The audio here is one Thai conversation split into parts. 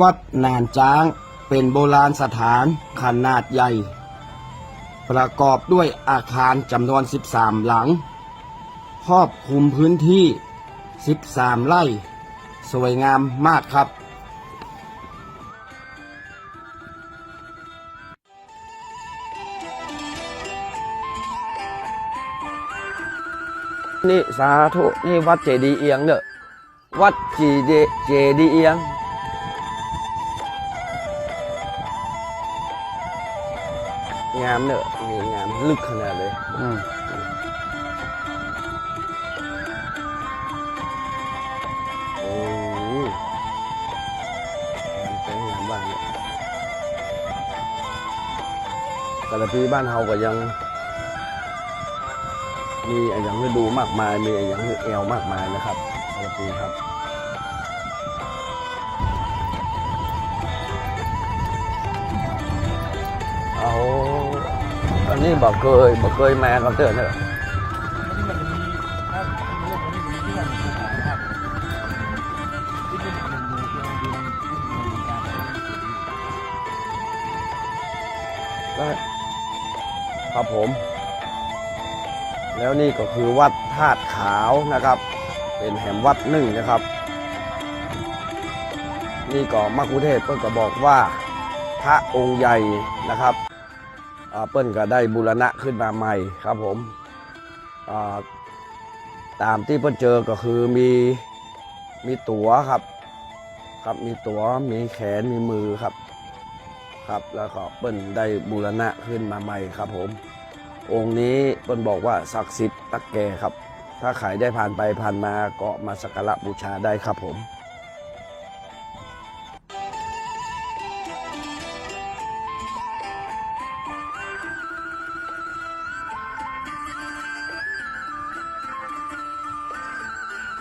วัดนานจ้างเป็นโบราณสถานขนาดใหญ่ ประกอบด้วยอาคารจำนวน 13 หลัง ครอบคลุมพื้นที่ 13 ไร่ สวยงามมากครับ นี่สาธุนี่วัดเจดีย์เอียงเนอะวัดจีเดเจดีย์เอียง งามเนอะนี่งามลึกขนาดเลยอืมโอ้โหงามเป็นงามบ้านเนี่ยแต่ละปีบ้านเฮาก็ยัง มีอะไรอย่างให้ดูมากมาย มีอะไรอย่างให้แอวมากมายนะครับแต่ละปีครับ อันนี้บอกเคยบอกเคยมก็เตือนเนอะมันจะมีถ้าเรื่องของนี้มันะครับที่เป็นหนึ่งหมู่เดียครับผม แล้วนี่ก็คือวัดธาตุขาวนะครับ เป็นแห่งวัดหนึ่งนะครับ นี่ก็มักคุเทศเปิ้นก็บอกว่าพระองค์ใหญ่นะครับ เปิ้นก็ได้บูรณะขึ้นมาใหม่ครับผมตามที่เปิ้นเจอก็คือมีมีตัวครับ ครับมีตัวมีแขนมีมือครับ ครับแล้วก็เปิ้นได้บูรณะขึ้นมาใหม่ครับผม องค์นี้เปิ้นบอกว่าศักดิ์สิทธิ์ตักแก่ครับ ถ้าใครได้ผ่านไปผ่านมาก็มาสักการะบูชาได้ครับผม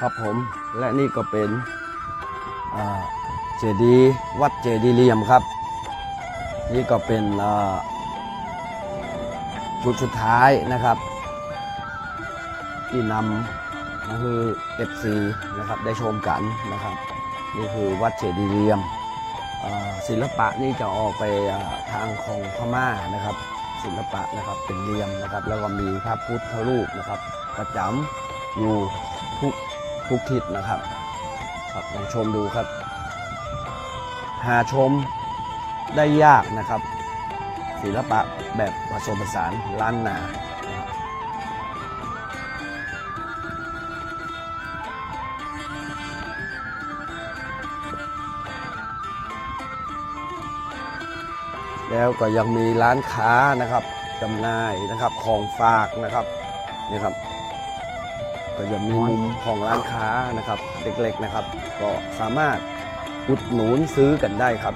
ครับผมและนี่ก็เป็นเจดีย์วัดเจดีย์เหลี่ยมครับ นี่ก็เป็นจุดสุดท้ายนะครับ ที่นำก็คือ FC นะครับได้ชมกันนะครับ นี่คือวัดเจดีย์เหลี่ยมศิลปะนี่จะออกไปทางของพม่านะครับ ศิลปะนะครับเป็นเหลี่ยมนะครับ แล้วก็มีพระพุทธรูปนะครับ ประจำอยู่ทุก ทุกทิศนะครับ ครับลองชมดูครับ หาชมได้ยากนะครับ ศิลปะแบบผสมผสานล้านนาแล้วก็ยังมีร้านค้านะครับจำหน่ายนะครับของฝากนะครับนี่ครับ ก็จะมีมุมของร้านค้านะครับเล็กๆนะครับ ก็สามารถอุดหนุนซื้อกันได้ครับ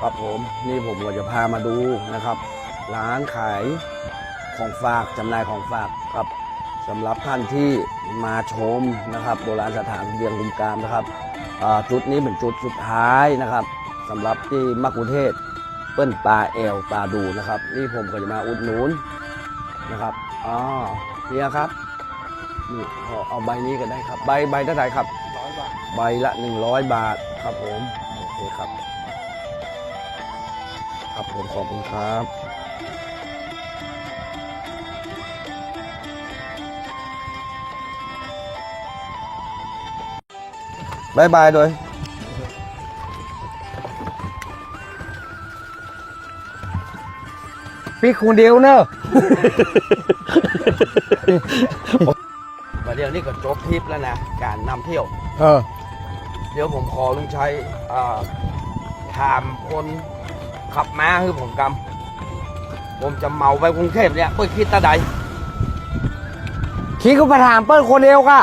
ครับผมนี่ผมก็จะพามาดูนะครับ ร้านขายของฝากจำหน่ายของฝากครับ สำหรับท่านที่มาชมนะครับ โบราณสถานเวียงกุมกามนะครับจุดนี้เป็นจุดสุดท้ายนะครับสำหรับที่มักคุเทศเปิ้นปลาแอลปลาดูนะครับ นี่ผมก็จะมาอุดหนุนนะครับอ๋อเนี่ยครับนี่เอาใบนี้ก็ได้ครับ ใบใบเท่าไหร่ครับร้อยบาทใบละ100บาทครับผมโอเคครับ ครับผมขอบคุณครับ บายบายโดยพี่คนเดียวเนอะมาเดี๋ยวนี้ก็จบทริปแล้วนะ การนำเที่ยว เออ เดี๋ยวผมขอลุงชัยอ่าถามคนขับม้าคือผมกำผมจะเมาไปกรุงเทพเนี่ยเพื่อคิดตาใดคิงก็ไปถามเปิ้ลคนเดียวค่ะ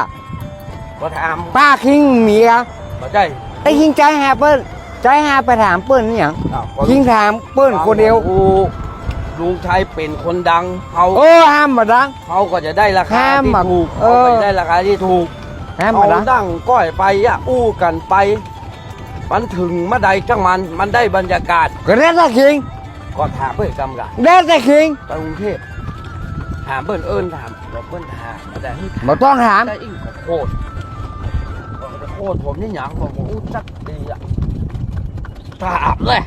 ก็ถามป้าคิงเมียเข้าใจไอ้คิงใจหาเปิ้นใจหาไปถามเปิ้นนี่หยังอ้าวขิงถามเปิ้นคนเดียวลุงชายเป็นคนดังเขาโอ้ห้ามมาดัง เขาก็จะได้ราคาที่ถูกเขาอ ก็ได้ราคาที่ถูกห้ามมาดังดังก้อยไปอะอู้กันไป มันถึงเมื่อใดจังมัน มันได้บรรยากาศ ก็ได้แต่คิงก็ถามเพื่อนกำกับได้แต่คิงไปกรุงเทพถามเพื่อนเอิญถามบอกเพื่อนถามมาได้ มาต้องถาม ได้อีกโคตร โอ้ผมนี่หยางผมอู้จักดีอะถามเลย